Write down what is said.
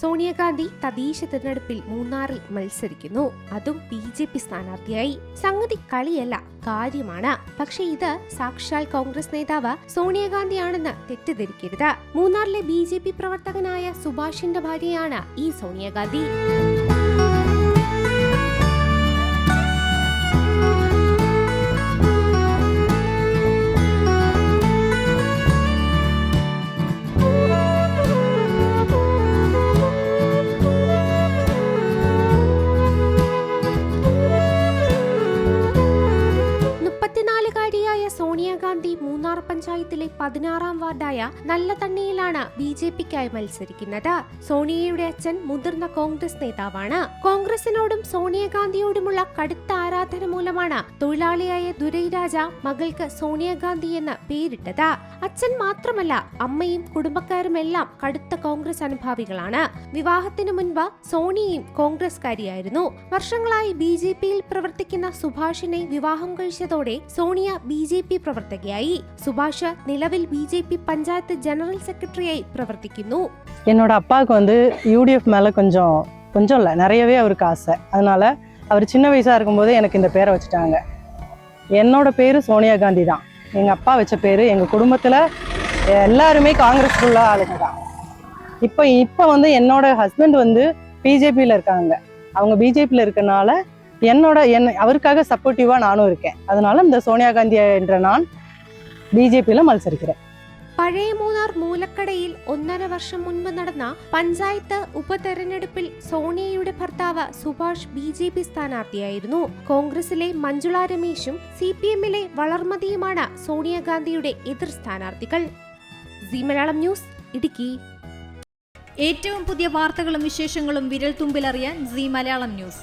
സോണിയാഗാന്ധി തദ്ദേശ തിരഞ്ഞെടുപ്പിൽ മൂന്നാറിൽ മത്സരിക്കുന്നു. അതും ബി ജെ പി സ്ഥാനാർത്ഥിയായി. സംഗതി കളിയല്ല കാര്യമാണ്. പക്ഷേ ഇത് സാക്ഷാൽ കോൺഗ്രസ് നേതാവ് സോണിയാഗാന്ധിയാണെന്ന് തെറ്റിദ്ധരിക്കരുത്. മൂന്നാറിലെ ബി പ്രവർത്തകനായ സുഭാഷിന്റെ ഭാര്യയാണ് ഈ സോണിയാഗാന്ധി. മുപ്പത്തിനാലുകാരിയായ സോണിയാഗാന്ധി മൂന്നാർ പഞ്ചായത്തിലെ പതിനാറാം വാർഡായ നല്ല തണ്ണിയിലാണ് ബി ജെ പിക്കായി മത്സരിക്കുന്നത്. സോണിയയുടെ അച്ഛൻ മുതിർന്ന കോൺഗ്രസ് നേതാവാണ്. കോൺഗ്രസിനോടും സോണിയാഗാന്ധിയോടുമുള്ള കടുത്ത ആരാധന മൂലമാണ് തൊഴിലാളിയായ ദുരൈ രാജ മകൾക്ക് സോണിയാഗാന്ധി എന്ന് പേരിട്ടത്. അച്ഛൻ മാത്രമല്ല അമ്മയും കുടുംബക്കാരുമെല്ലാം കടുത്ത കോൺഗ്രസ് അനുഭാവികളാണ്. വിവാഹത്തിനു മുൻപ് സോണിയയും കോൺഗ്രസ്കാരിയായിരുന്നു. വർഷങ്ങളായി ബി ജെ പിയിൽ പ്രവർത്തിക്കുന്ന സുഭാഷിനെ വിവാഹം കഴിച്ചതോടെ സോണിയ ബി ജെ പി പ്രവർത്തകയായി സുഭാഷ് നിലവിൽ B J P panchayat general സെക്രട്ടറിയായി പ്രവർത്തിക്കുന്നു என்னோட அப்பாவுக்கு வந்து யூடிஎஃப் மேலே கொஞ்சம் கொஞ்சம் இல்லை நிறையவே அவருக்கு ஆசை அதனால அவர் சின்ன வயசாக இருக்கும்போது எனக்கு இந்த பேரை வச்சுட்டாங்க என்னோட பேர் சோனியா காந்தி தான் எங்கள் அப்பா வச்ச பேர் எங்கள் குடும்பத்தில் எல்லாருமே காங்கிரஸ் ஃபுல்லாக ஆளுங்க தான் இப்போ இப்போ வந்து என்னோட ஹஸ்பண்ட் வந்து பிஜேபியில் இருக்காங்க அவங்க பிஜேபியில் இருக்கனால என்னோட என் அவருக்காக சப்போர்ட்டிவாக நானும் இருக்கேன். அதனால இந்த சோனியா காந்தி என்ற நான் பிஜேபியில் மത്സരിக்கிறேன் പഴയ മൂന്നാർ മൂലക്കടയിൽ ഒന്നര വർഷം മുൻപ് നടന്ന പഞ്ചായത്ത് ഉപതെരഞ്ഞെടുപ്പിൽ സോണിയയുടെ ഭർത്താവ് സുഭാഷ് ബി ജെ പി സ്ഥാനാർത്ഥിയായിരുന്നു. കോൺഗ്രസിലെ മഞ്ജുള രമേശും സി പി എമ്മിലെ വളർമതിയുമാണ് സോണിയാഗാന്ധിയുടെ എതിർ സ്ഥാനാർത്ഥികൾ. Zee Malayalam news Idukki. ഏറ്റവും പുതിയ വാർത്തകളും വിശേഷങ്ങളും വിരൽ തുമ്പിലറിയാൻ സി മലയാളം ന്യൂസ്.